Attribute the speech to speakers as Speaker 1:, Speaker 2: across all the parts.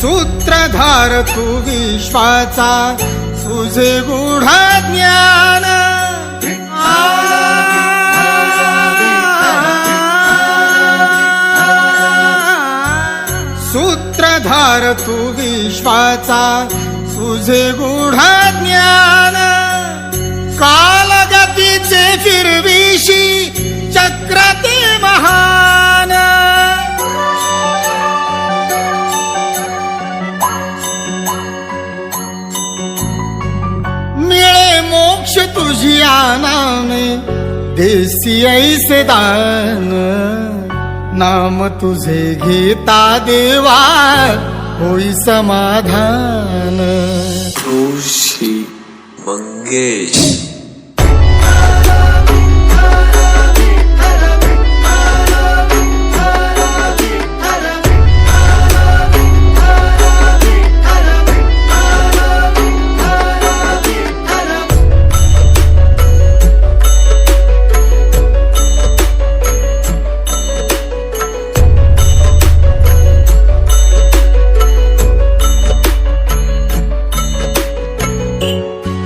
Speaker 1: सूत्रधार तू विश्वाचा तुझे गुढ ज्ञान आधार तू विश्वाचा तुझे गुढ ज्ञान कालगतीचे फिरविशी चक्रते महान. मिळे मोक्ष तुझी आनाने देसी ऐसे दान. नाम तुझे घेता देवा होई समाधान.
Speaker 2: ऋषी मंगेश.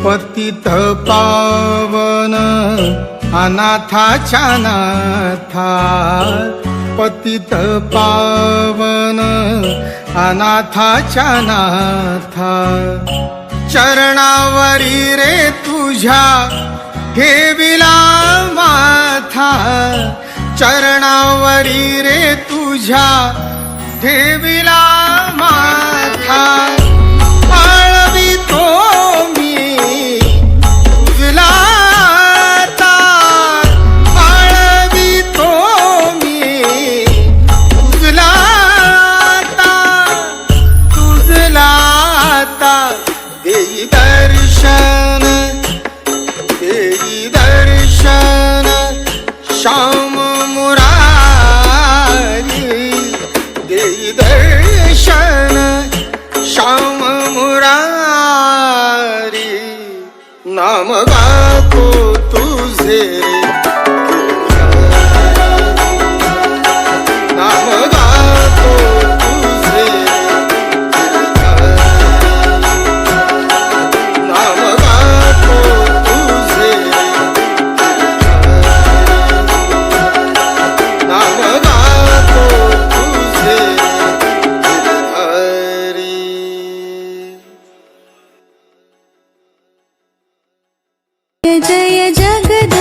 Speaker 1: पतित पावन अनाथाच्या नाथा पतित पावन अनाथाच्या नाथा चरणावरी रे तुझ्या ठेविला माथा. चरणावरी रे तुझ्या ठेविला माथा. नाम
Speaker 3: जय जय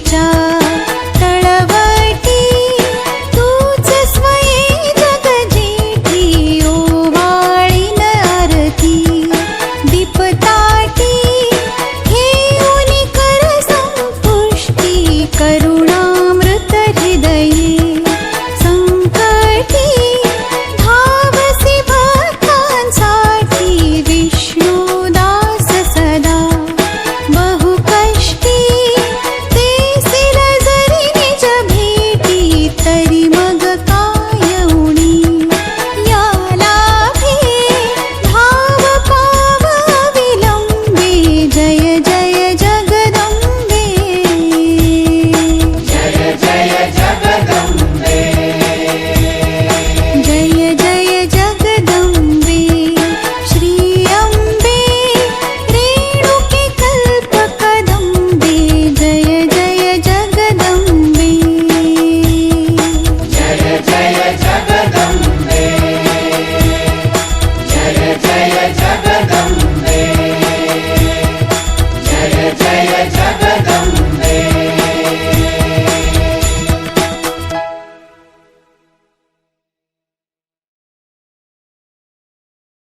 Speaker 3: চাই